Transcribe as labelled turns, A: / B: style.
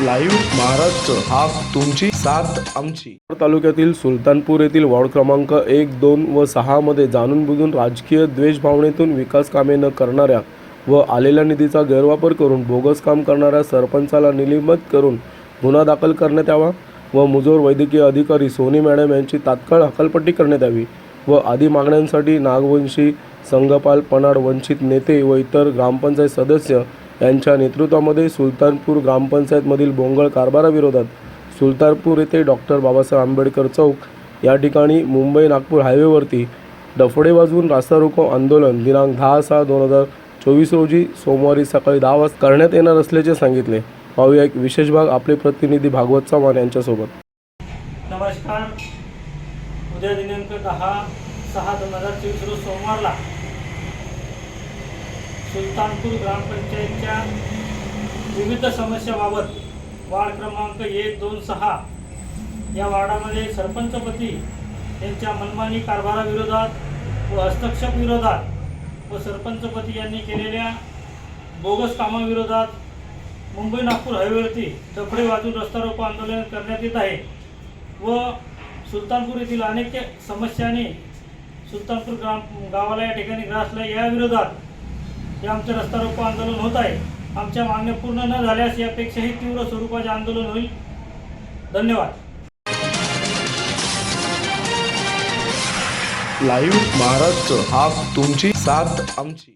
A: Live Maharashtra हा तुमची साथ आमची. तालुक्यातील सुलतानपूर येथील वॉर्ड क्रमांक एक दोन व सहामध्ये जाणून बुजून राजकीय द्वेषभावनेतून विकास कामे न करणाऱ्या व आलेल्या निधीचा गैरवापर करून बोगस काम करणाऱ्या सरपंचाला निलंबित करून गुन्हा दाखल करण्यात यावा व मुजोर वैद्यकीय अधिकारी सोनी मॅडम यांची तात्काळ हकालपट्टी करण्यात यावी व आदी मागण्यांसाठी नागवंशी संघपाल पनाड वंचित नेते व इतर ग्रामपंचायत सदस्य यांच्या नेतृत्वामध्ये सुलतानपूर ग्रामपंचायतमधील बोंगळ कारभाराविरोधात सुलतानपूर येथे डॉक्टर बाबासाहेब आंबेडकर चौक या ठिकाणी मुंबई नागपूर हायवेवरती डफडे वाजवून रास्ता रोको आंदोलन दिनांक दहा सहा दोन हजार चोवीस रोजी सोमवारी सकाळी दहा वाजता करण्यात येणार असल्याचे सांगितले. पाहूया एक विशेष भाग आपले प्रतिनिधी भागवत चव्हाण यांच्यासोबत.
B: नमस्कार. उद्या दिनांक दहा सहा दोन हजार चोवीस रोज सोमवारला सुलतानपूर ग्रामपंचायतच्या विविध समस्याबाबत वार्ड क्रमांक एक दोन सहा या वार्डामध्ये सरपंचपती यांच्या मनमानी कारभाराविरोधात व हस्तक्षेप विरोधात व सरपंचपती यांनी केलेल्या बोगस कामाविरोधात मुंबई नागपूर हायवेवरती दफडे वाजून रस्ता रोको आंदोलन करण्यात येत आहे व सुलतानपूर येथील अनेक समस्यांनी सुलतानपूर ग्राम गावाला या ठिकाणी ग्रासला या विरोधात हे आमचं रस्ता रोको आंदोलन होत आहे. आमच्या मागण्या पूर्ण न झाल्यास यापेक्षाही तीव्र स्वरूपाचे आंदोलन होईल. धन्यवाद.
A: लाईव्ह महाराष्ट्र हा तुमची साथ आमची.